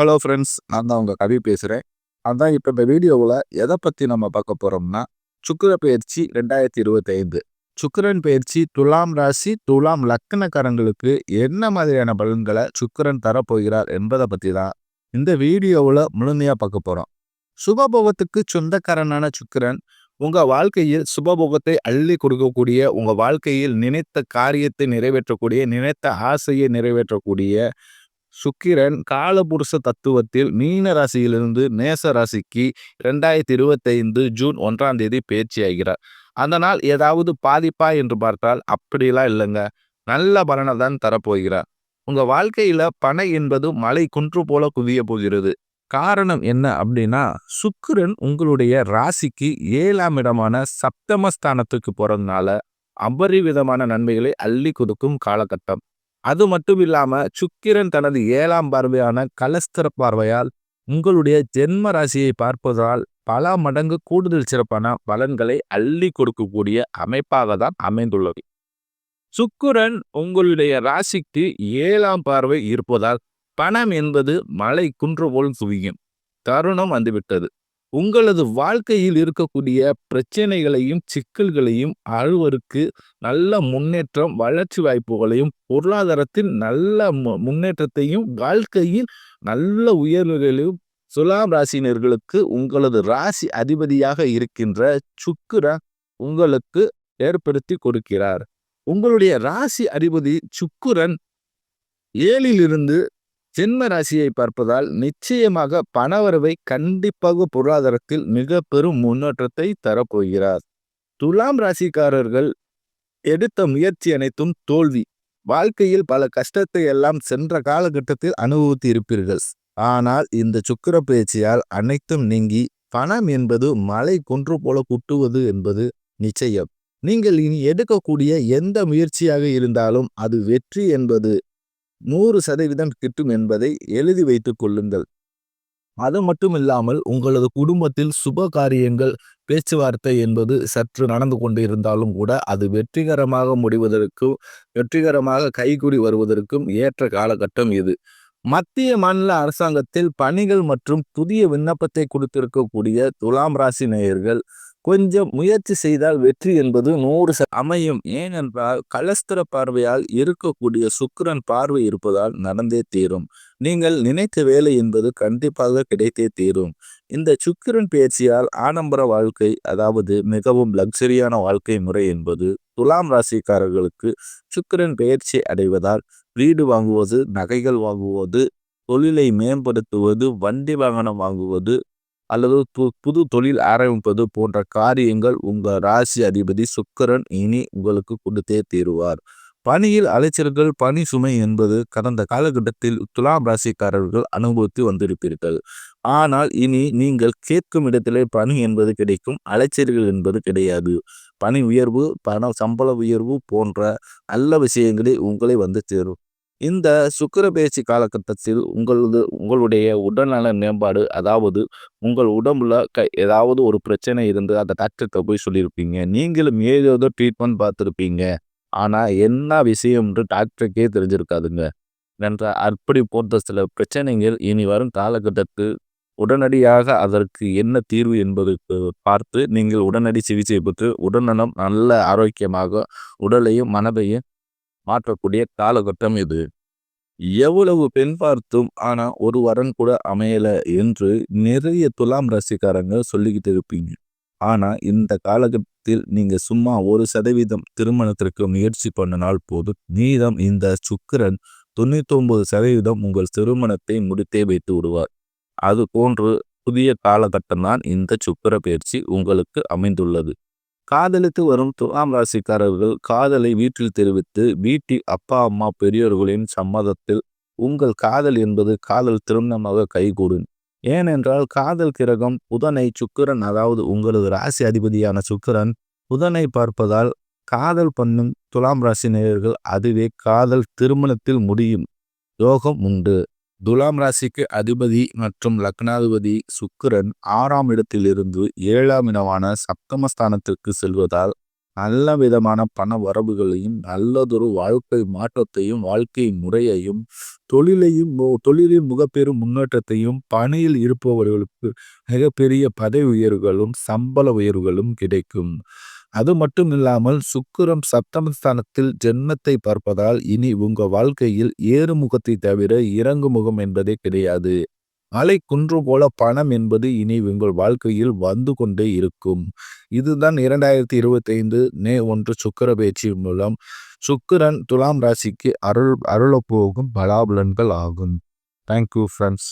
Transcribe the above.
Hello friends நான் தான் உங்கள் கவி பேசுகிறேன் அதான் இப்போ இந்த வீடியோவில் எதை பற்றி நம்ம பார்க்க போகிறோம்னா சுக்கர பயிற்சி ரெண்டாயிரத்தி இருபத்தைந்து. சுக்கரன் பயிற்சி துலாம் ராசி துலாம் லக்கணக்காரங்களுக்கு என்ன மாதிரியான பலன்களை சுக்கிரன் தரப்போகிறார் என்பதை பற்றி தான் இந்த வீடியோவில் முழுமையாக பார்க்க போகிறோம் சுபபோகத்துக்கு சொந்தக்காரனான சுக்கிரன் உங்கள் வாழ்க்கையில் சுபபோகத்தை அள்ளி கொடுக்கக்கூடிய உங்கள் வாழ்க்கையில் நினைத்த காரியத்தை நிறைவேற்றக்கூடிய நினைத்த ஆசையை நிறைவேற்றக்கூடிய சுக்கிரன் காலபுருஷ தத்துவத்தில் மீன ராசியிலிருந்து நேச ராசிக்கு ரெண்டாயிரத்தி இருபத்தைந்து ஜூன் ஒன்றாம் தேதி பேச்சு ஆகிறார். அதனால் ஏதாவது பாதிப்பா என்று பார்த்தால் அப்படிலாம் இல்லைங்க. நல்ல பலனை தான் தரப்போகிறார். உங்க வாழ்க்கையில பனை என்பது மலை குன்று போல குவிய போகிறது. காரணம் என்ன அப்படின்னா சுக்கிரன் உங்களுடைய ராசிக்கு ஏழாம் இடமான சப்தமஸ்தானத்துக்கு போறதுனால அபரிவிதமான நன்மைகளை அள்ளி கொடுக்கும் காலகட்டம். அது மட்டும் இல்லாமல் சுக்கிரன் தனது ஏழாம் பார்வையான கலஸ்தர பார்வையால் உங்களுடைய ஜென்ம ராசியை பார்ப்பதால் பல மடங்கு கூடுதல் சிறப்பான பலன்களை அள்ளி கொடுக்கக்கூடிய அமைப்பாக தான் அமைந்துள்ளது. சுக்கிரன் உங்களுடைய ராசிக்கு ஏழாம் பார்வை இருப்பதால் பணம் என்பது மலை குன்று போல் குவியும். தருணம் வந்துவிட்டது. உங்களது வாழ்க்கையில் இருக்கக்கூடிய பிரச்சனைகளையும் சிக்கல்களையும் அழுவருக்கு நல்ல முன்னேற்றம் வளர்ச்சி வாய்ப்புகளையும் பொருளாதாரத்தில் நல்ல முன்னேற்றத்தையும் வாழ்க்கையில் நல்ல உயர்வுகளையும் சுலாம் ராசினர்களுக்கு உங்களது ராசி அதிபதியாக இருக்கின்ற சுக்கிர உங்களுக்கு ஏற்படுத்தி கொடுக்கிறார். உங்களுடைய ராசி அதிபதி சுக்குரன் ஏழிலிருந்து சிம்ம ராசியை பார்ப்பதால் நிச்சயமாக பணவரவை கண்டிப்பாக பொருளாதாரத்தில் மிக பெரும் முன்னேற்றத்தை தரப்போகிறார். துலாம் ராசிக்காரர்கள் எடுத்த முயற்சி அனைத்தும் தோல்வி. வாழ்க்கையில் பல கஷ்டத்தை எல்லாம் சென்ற காலகட்டத்தில் அனுபவித்து இருப்பீர்கள். ஆனால் இந்த சுக்கர பயிற்சியால் அனைத்தும் நீங்கி பணம் என்பது மலை கொன்று போல குட்டுவது என்பது நிச்சயம். நீங்கள் இனி எடுக்கக்கூடிய எந்த முயற்சியாக இருந்தாலும் அது வெற்றி என்பது நூறு சதவீதம் கிட்டும் என்பதை எழுதி வைத்துக் கொள்ளுங்கள். அது மட்டும் இல்லாமல் உங்களது குடும்பத்தில் சுப காரியங்கள் பேச்சுவார்த்தை என்பது சற்று நடந்து கொண்டு இருந்தாலும் கூட அது வெற்றிகரமாக முடிவதற்கும் வெற்றிகரமாக கைகூடி வருவதற்கும் ஏற்ற காலகட்டம் இது. மத்திய மாநில அரசாங்கத்தில் பணிகள் மற்றும் புதிய விண்ணப்பத்தை கொடுத்திருக்கக்கூடிய துலாம் ராசி நேயர்கள் கொஞ்சம் முயற்சி செய்தால் வெற்றி என்பது நூறு அமையும். ஏனென்றால் கலஸ்திர பார்வையால் இருக்கக்கூடிய சுக்கிரன் பார்வை இருப்பதால் நடந்தே தீரும். நீங்கள் நினைத்த வேலை என்பது கண்டிப்பாக கிடைத்தே தீரும். இந்த சுக்கிரன் பேச்சியால் ஆடம்பர வாழ்க்கை அதாவது மிகவும் லக்ஸரியான வாழ்க்கை முறை என்பது துலாம் ராசிக்காரர்களுக்கு சுக்கிரன் பெயர்ச்சி அடைவதால் வீடு வாங்குவது நகைகள் வாங்குவது தொழிலை மேம்படுத்துவது வண்டி வாகனம் வாங்குவது அல்லது புது தொழில் ஆரம்பிப்பது போன்ற காரியங்கள் உங்கள் ராசி அதிபதி சுக்கரன் இனி உங்களுக்கு கொடுத்தே தீருவார். பணியில் அலைச்சல்கள் பணி சுமை என்பது கடந்த காலகட்டத்தில் துலாம் ராசிக்காரர்கள் அனுபவித்து வந்திருப்பீர்கள். ஆனால் இனி நீங்கள் கேட்கும் இடத்திலே பணி என்பது கிடைக்கும் அலைச்சல்கள் என்பது கிடையாது. பணி உயர்வு பண சம்பள உயர்வு போன்ற நல்ல விஷயங்களே உங்களை வந்து சேரும். இந்த சுக்கரபேசி காலகட்டத்தில் உங்களது உங்களுடைய உடல்நல மேம்பாடு அதாவது உங்கள் உடம்புல க ஏதாவது ஒரு பிரச்சனை இருந்து அந்த டாக்டர்கிட்ட போய் சொல்லியிருப்பீங்க. நீங்களும் ஏதோ ட்ரீட்மெண்ட் பார்த்துருப்பீங்க. ஆனால் என்ன விஷயம்ன்று டாக்டருக்கே தெரிஞ்சிருக்காதுங்க. என்ற அப்படி போன்ற சில பிரச்சனைகள் இனி வரும் காலகட்டத்தில் உடனடியாக அதற்கு என்ன தீர்வு என்பது பார்த்து நீங்கள் உடனடி சிகிச்சை பெற்று உடல்நலம் நல்ல ஆரோக்கியமாக உடலையும் மனதையும் மாற்றக்கூடிய காலகட்டம் இது. எவ்வளவு பெண் பார்த்தும் ஆனால் ஒரு வரன் கூட அமையல என்று நிறைய துலாம் ரசிகாரங்க சொல்லிக்கிட்டு இருப்பீங்க. ஆனால் இந்த காலகட்டத்தில் நீங்கள் சும்மா ஒரு சதவீதம் திருமணத்திற்கு முயற்சி பண்ணினால் போதும். நீதம் இந்த சுக்கிரன் தொண்ணூத்தி ஒன்பது சதவீதம் உங்கள் திருமணத்தை முடித்தே வைத்து விடுவார். அது போன்று புதிய காலகட்டம்தான் இந்த சுக்கர பயிற்சி உங்களுக்கு அமைந்துள்ளது. காதலித்து வரும் துலாம் ராசிக்காரர்கள் காதலை வீட்டில் தெரிவித்து வீட்டில் அப்பா அம்மா பெரியோர்களின் சம்மதத்தில் உங்கள் காதல் என்பது காதல் திருமணமாக கைகூடும். ஏனென்றால் காதல் கிரகம் புதனை சுக்கிரன் அதாவது உங்களது ராசி அதிபதியான சுக்கிரன் புதனை பார்ப்பதால் காதல் பண்ணும் துலாம் ராசி நேயர்கள் அதுவே காதல் திருமணத்தில் முடியும் யோகம் உண்டு. துலாம் ராசிக்கு அதிபதி மற்றும் லக்னாதிபதி சுக்கிரன் ஆறாம் இடத்திலிருந்து ஏழாம் இடமான சப்தமஸ்தானத்திற்கு செல்வதால் நல்ல விதமான பண வரவுகளையும் நல்லதொரு வாழ்க்கை மாற்றத்தையும் வாழ்க்கை முறையையும் தொழிலையும் தொழிலின் முகப்பெரும் முன்னேற்றத்தையும் பணியில் இருப்பவர்களுக்கு மிகப்பெரிய பதவி உயர்வுகளும் சம்பள உயர்வுகளும் கிடைக்கும். அது மட்டும் இல்லாமல் சுக்கிரம் சப்தமஸ்தானத்தில் ஜென்மத்தை பார்ப்பதால் இனி உங்க வாழ்க்கையில் ஏறுமுகத்தை தவிர இறங்கு முகம் என்பதே கிடையாது. அலை குன்று போல பணம் என்பது இனி உங்கள் வாழ்க்கையில் வந்து கொண்டே இருக்கும். இதுதான் இரண்டாயிரத்தி இருபத்தி ஐந்து மே ஒன்று சுக்கர பயிற்சி மூலம். சுக்கிரன் துலாம் ராசிக்கு அருள் அருளப்போகும் பலாபலன்கள் ஆகும். Thank you friends